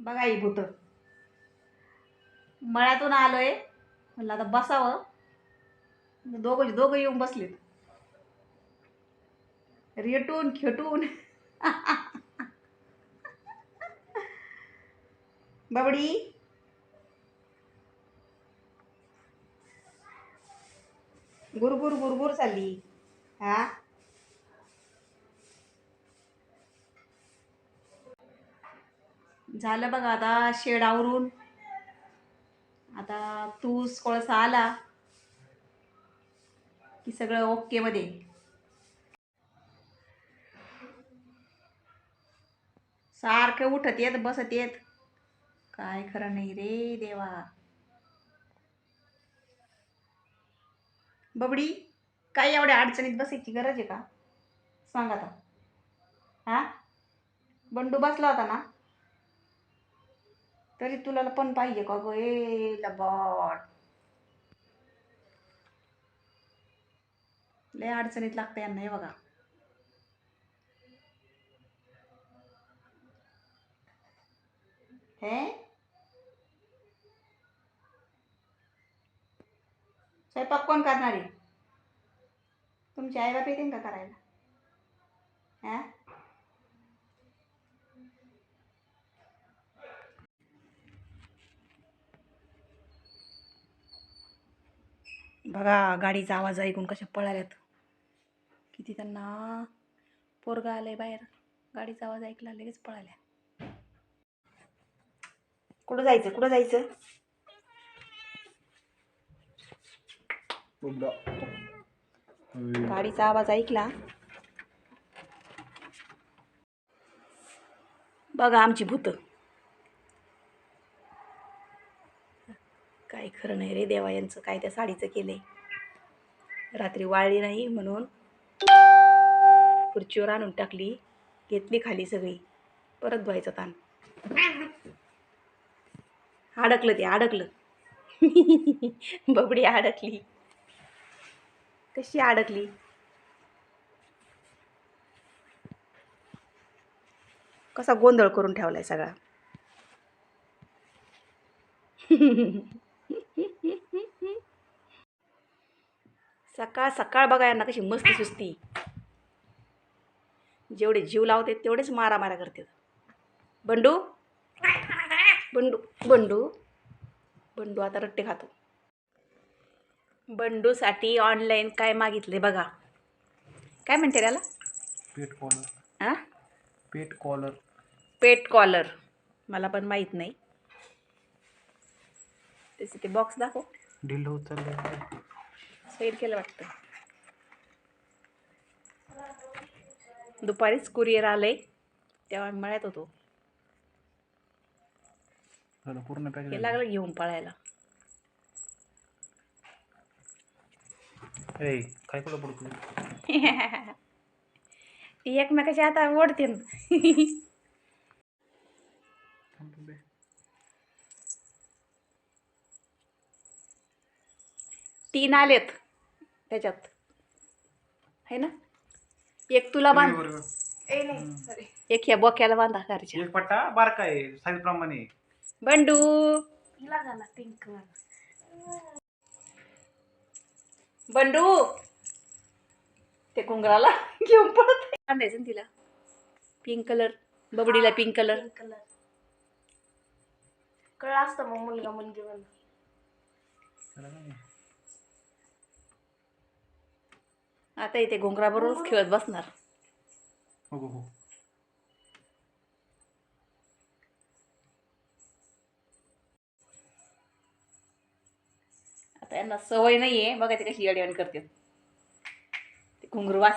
बघा ही भूत मळ्यातून आलोय. म्हणलं आता बसावं. दोघं दोघं येऊन बसलेत. रेटून खेटून. बाबडी. गुरगुर गुरगुर चालली. हा? झालं बघा आता शेड आवरून. आता तूस कोळसा आला की सगळं ओकेमध्ये सारखं उठत येत बसत येत. काय खरं नाही रे देवा. बबडी काय एवढ्या अडचणीत बसायची गरज आहे का? सांग आता. हा? बंडू बसला होता ना? तरी तुला पण पाहिजे का ग? ए लबाट लय अडचणीत लागतं यांना हे बघा. हे? स्वयंपाक कोण करणार? आहे तुमची आई बाप येतील का करायला? हा? बघा गाडीचा आवाज ऐकून कशा पळाल्यात. किती त्यांना पोरगा आलंय बाहेर. गाडीचा आवाज ऐकला लगेच पळाल्या. कुठं जायचं? कुठं जायचं? गाडीचा आवाज ऐकला. बघा आमची भूत. काय खरं नाही रे देवा यांचं काय त्या साडीचं केलंय? रात्री वाळली नाही म्हणून खुर्चीवर आणून टाकली घेतली खाली सगळी. परत धुवायचं ताण. अडकलं ते अडकलं. बबडी अडकली. कशी अडकली? कसा गोंधळ करून ठेवलाय सगळा. सकाळ सकाळ बघा यांना कशी मस्त सुस्ती. जेवढे जीव लावते तेवढेच मारा मारा करतात बंडू? बंडू बंडू बंडू आता रट्टे खातो. बंडूसाठी ऑनलाईन काय मागितले बघा. काय म्हणते त्याला? पेट कॉलर हां पेट कॉलर पेट कॉलर मला पण माहीत नाही. त्याचे ते बॉक्स दाखव. ढिल होत चाललंय सैल केलं वाटतं. दुपारीच कुरिअर आलंय. तेव्हा आम्ही मळ्यात होतो. पूर्ण हे पॅकेज लागलं घेऊन पळायला. ए काय कुठं पडतो ती एकमेकाच्या आता ओढते तीन आलेत त्याच्यात. है ना? एक तुला बांध. एक ह्या बोक्याला बांधा घरच्या. एक पट्टा बारका आहे साईज प्रमाणे बंडू बंडू. ते कुंगराला घेऊन पडत बांधायचं ना तिला. पिंक कलर बबडीला पिंक कलर कलर कळलं असतं मग मुलगा मुलगी म्हणून आता इथे घोंगराबरोबरच खेळत बसणार. हो हो हो. आता यांना सवय नाही आहे बघा ते कशी अडवण करते ते घुंगरू वास